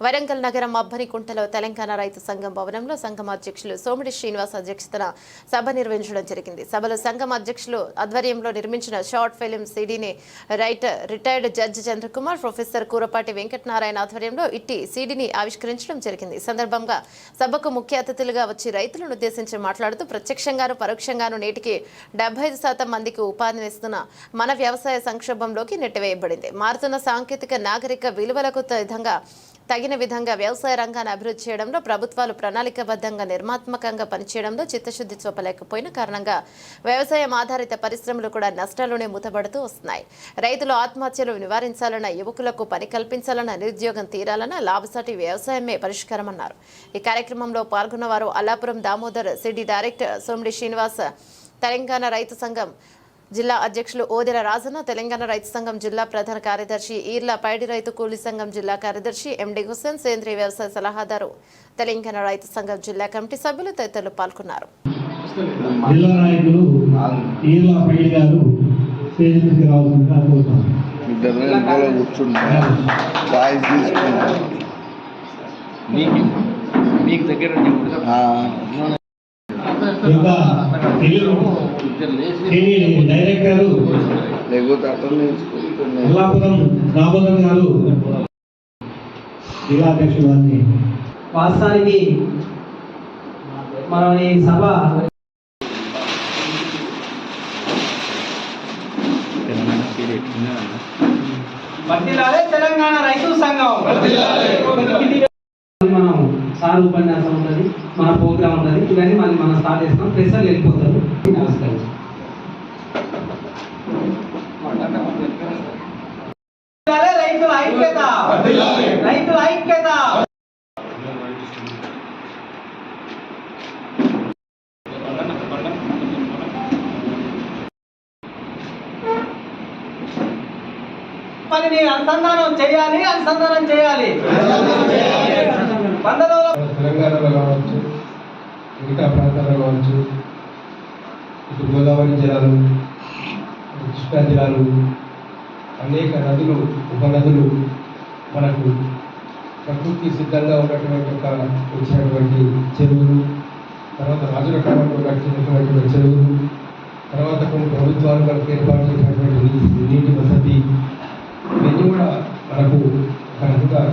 వరంగల్ నగరం అబ్బనికుంటలో తెలంగాణ రైతు సంఘం భవనంలో సంఘం అధ్యక్షులు సోమిడి శ్రీనివాస్ అధ్యక్షతన సభ నిర్వహించడం జరిగింది. సభలో సంఘం అధ్యక్షులు ఆధ్వర్యంలో నిర్మించిన short film సీడీని writer retired judge Chandrakumar professor Kurapati Venkatanarayana ఆధ్వర్యంలో ఇట్టి సీడీని ఆవిష్కరించడం జరిగింది. సందర్భంగా సభకు ముఖ్య అతిథులుగా వచ్చి రైతులను ఉద్దేశించి మాట్లాడుతూ ప్రత్యక్షంగాను పరోక్షంగాను నేటికి డెబ్బై ఐదు శాతం మందికి ఉపాధినిస్తున్న మన వ్యవసాయ సంక్షోభంలోకి నెట్టివేయబడింది. మారుతున్న సాంకేతిక నాగరిక విలువలకు విధంగా తగిన విధంగా వ్యవసాయ రంగాన్ని అభివృద్ధి చేయడంలో ప్రభుత్వాలు ప్రణాళికబద్ధంగా నిర్మాత్మకంగా పనిచేయడంలో చిత్తశుద్ధి చూపలేకపోయిన కారణంగా వ్యవసాయం ఆధారిత పరిశ్రమలు కూడా నష్టాల్లోనే మూతబడుతూ వస్తున్నాయి. రైతులు ఆత్మహత్యలు నివారించాలన్న యువకులకు పని కల్పించాలన్న నిరుద్యోగం తీరాలన్న లాభసాటి వ్యవసాయమే పరిష్కారమన్నారు. ఈ కార్యక్రమంలో పాల్గొన్న వారు అల్లాపురం దామోదర్ సిటీ డైరెక్టర్ సోమిడి శ్రీనివాస్ తెలంగాణ రైతు సంఘం జిల్లా అధ్యక్షులు ఓదెల రాజన్న తెలంగాణ రైతు సంఘం జిల్లా ప్రధాన కార్యదర్శి ఈర్ల పైడి రైతు కూలీ సంఘం జిల్లా కార్యదర్శి ఎండి హుస్సేన్ సేంద్రీయ వ్యవసాయ సలహాదారు తెలంగాణ రైతు సంఘం జిల్లా కమిటీ సభ్యులు తదితరులు పాల్గొన్నారు. మీకు దగ్గర సినీ డైరెక్టర్ అల్లాపురం దామోదర్ గారు జిల్లా వాస్తవానికి మనం ఈ సభ తెలంగాణ రైతు సంఘం. మనం సార్ ఉపన్యాసం ఉంటుంది మన ప్రోగ్రామ్ ఉంటుంది ఇవన్నీ మళ్ళీ మనం స్టార్ట్ చేస్తాం. ప్రెసర్ వెళ్ళిపోతారు నమస్కారం. వర్ధిల్లాలే రైతుల ఐక్యత. రైతుల ఐక్యత. పనిని అనుసంధానం చేయాలి అనుసంధానం చేయాలి. వంద రోజుల తెలంగాణలో కావచ్చు మిగతా ప్రాంతాల్లో కావచ్చు ఇటు గోదావరి జిల్లాలు కృష్ణా జిల్లాలు అనేక నదులు ఉపనదులు మనకు ప్రకృతి సిద్ధంగా ఉన్నటువంటి ఒక వచ్చినటువంటి చెరువులు తర్వాత రాజుల కాలంలో కట్టినటువంటి చెరువులు తర్వాత కొన్ని ప్రభుత్వాలు మనకు ఏర్పాటు చేసినటువంటి నీటి వసతి ఇవన్నీ కూడా మనకు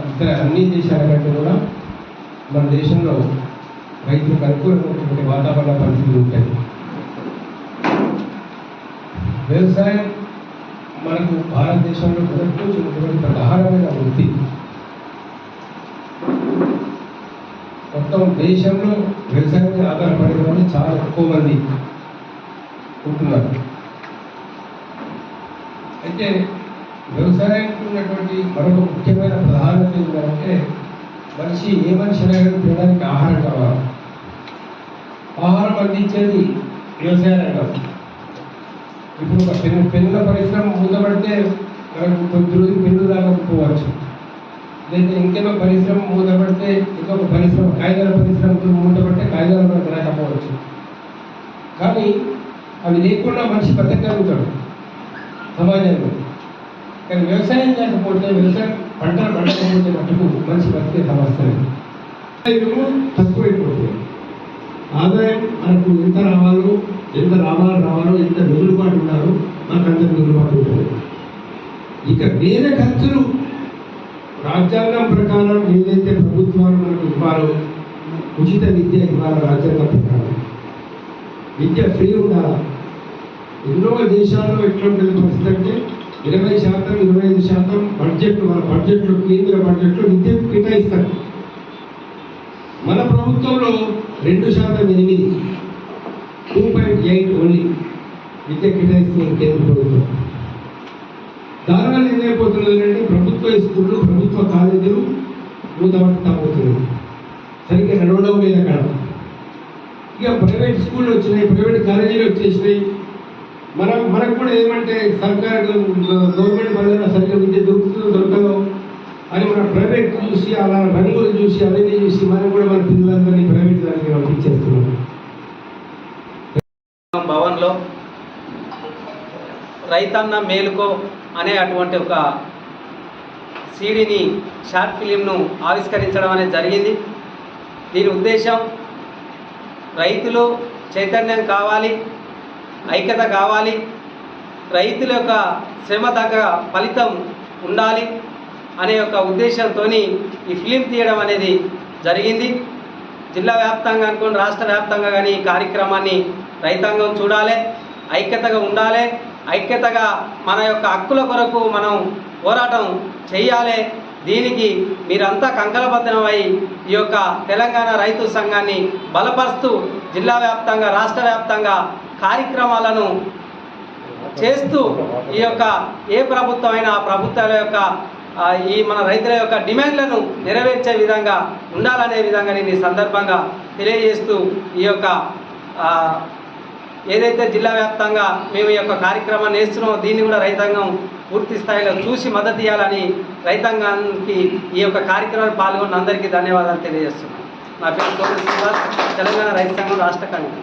ఇతర అన్ని దేశాల మన దేశంలో రైతులకు అనుకూలమైనటువంటి వాతావరణ పరిస్థితులు ఉంటాయి. వ్యవసాయం మనకు భారతదేశంలో మొదటి నుంచి ప్రధానమైన వృత్తి. మొత్తం దేశంలో వ్యవసాయం మీద ఆధారపడిన వాళ్ళు చాలా ఎక్కువ మంది ఉంటున్నారు. అయితే వ్యవసాయానికి ఉన్నటువంటి మరొక ముఖ్యమైన ప్రధానత ఏంటంటే మనిషి ఏ మనిషి అయినా తినడానికి ఆహారం కావాలి. ఆహారం అందించేది వ్యవసాయం రంగం ఇప్పుడు ఒక పెన్ను పెన్నుల పరిశ్రమ మూతపడితే మనకు కొద్ది రోజులు పెన్ను రాకపోవచ్చు లేదా ఇంకేదో పరిశ్రమ మూతపడితే ఇంకొక పరిశ్రమ కాగితాల పరిశ్రమతో మూతపడితే కాగితాలు మనకు రాకపోవచ్చు. కానీ అవి లేకుండా మనిషి బతకగలుగుతాడు సమాజంలో. కానీ వ్యవసాయం లేకపోతే వ్యవసాయం పంటలు పండకపోతే మటుకు మంచి బతికే సమస్య లేదు. ఆదాయము ఆదాయం మనకు ఎంత రావాలో ఎంత రావాలి రావాలో ఎంత వెసులుబాటు ఉన్నారో మనకు అంత వెసులుబాటు ఉంటుంది. ఇక వేరే ఖర్చులు రాజ్యాంగం ప్రకారం ఏదైతే ప్రభుత్వాలు మనకు ఇవ్వాలో ఉచిత విద్య ఇవ్వాలి రాజ్యాంగం ప్రకారం. విద్య ఫ్రీ ఉండాలా? ఎన్నో దేశాల్లో ఎట్లుంటుంది పరిస్థితి అంటే ఇరవై శాతం ఇరవై ఐదు శాతం బడ్జెట్ మన బడ్జెట్లో కేంద్ర బడ్జెట్లో విద్యకు కేటాయిస్తారు. మన ప్రభుత్వంలో రెండు శాతం ఎనిమిది టూ పాయింట్ ఎయిట్ ఓన్లీ విద్య కేటాయిస్తుంది కేంద్ర ప్రభుత్వం. దారుణాలు ఏమైపోతున్నది ప్రభుత్వ స్కూళ్ళు ప్రభుత్వ కాలేజీలు మూతపడతా పోతున్నాయి సరిగ్గా నడవడం లేదు అక్కడ. ఇక ప్రైవేట్ స్కూళ్ళు వచ్చినాయి ప్రైవేట్ కాలేజీలు వచ్చేసినాయి. మనం మనకు కూడా ఏమంటే సర్కారు గవర్నమెంట్ పరంగా సరిగ్గా విద్య దొరుకుతుందో దొరకదో అని మన ప్రైవేట్ చూసి అలా రంగులు చూసి అవన్నీ చూసి మనం కూడా మన పిల్లలందరినీ ప్రైవేట్ దానికి పంపించేస్తున్నాం భవన్లో రైతన్న మేలుకో అనే అటువంటి ఒక సీడీని షార్ట్ ఫిలింను ఆవిష్కరించడం అనేది జరిగింది. దీని ఉద్దేశం రైతులు చైతన్యం కావాలి. ఐక్యత కావాలి. రైతుల యొక్క శ్రమ తగ్గ ఫలితం ఉండాలి అనే యొక్క ఉద్దేశంతో ఈ ఫిలిం తీయడం అనేది జరిగింది. జిల్లా వ్యాప్తంగా అనుకోండి రాష్ట్ర వ్యాప్తంగా కానీ ఈ కార్యక్రమాన్ని రైతాంగం చూడాలి ఐక్యతగా ఉండాలి ఐక్యతగా మన యొక్క హక్కుల కొరకు మనం పోరాటం చేయాలి దీనికి మీరంతా కంకలబద్ధమై ఈ యొక్క తెలంగాణ రైతు సంఘాన్ని బలపరుస్తూ జిల్లా వ్యాప్తంగా రాష్ట్ర వ్యాప్తంగా కార్యక్రమాలను చేస్తూ ఈ యొక్క ఏ ప్రభుత్వం అయినా ఆ ప్రభుత్వాల యొక్క ఈ మన రైతుల యొక్క డిమాండ్లను నెరవేర్చే విధంగా ఉండాలనే విధంగా నేను ఈ సందర్భంగా తెలియజేస్తూ ఈ యొక్క ఏదైతే జిల్లా వ్యాప్తంగా మేము ఈ యొక్క కార్యక్రమాన్ని వేస్తున్నామో దీన్ని కూడా రైతాంగం పూర్తి స్థాయిలో చూసి మద్దతు ఇవ్వాలని రైతాంగానికి ఈ యొక్క కార్యక్రమాన్ని పాల్గొన్న అందరికీ ధన్యవాదాలు తెలియజేస్తున్నాను. నా పేరు కోటి శ్రీనివాస్ తెలంగాణ రైతు సంఘం రాష్ట్ర కమిటీ.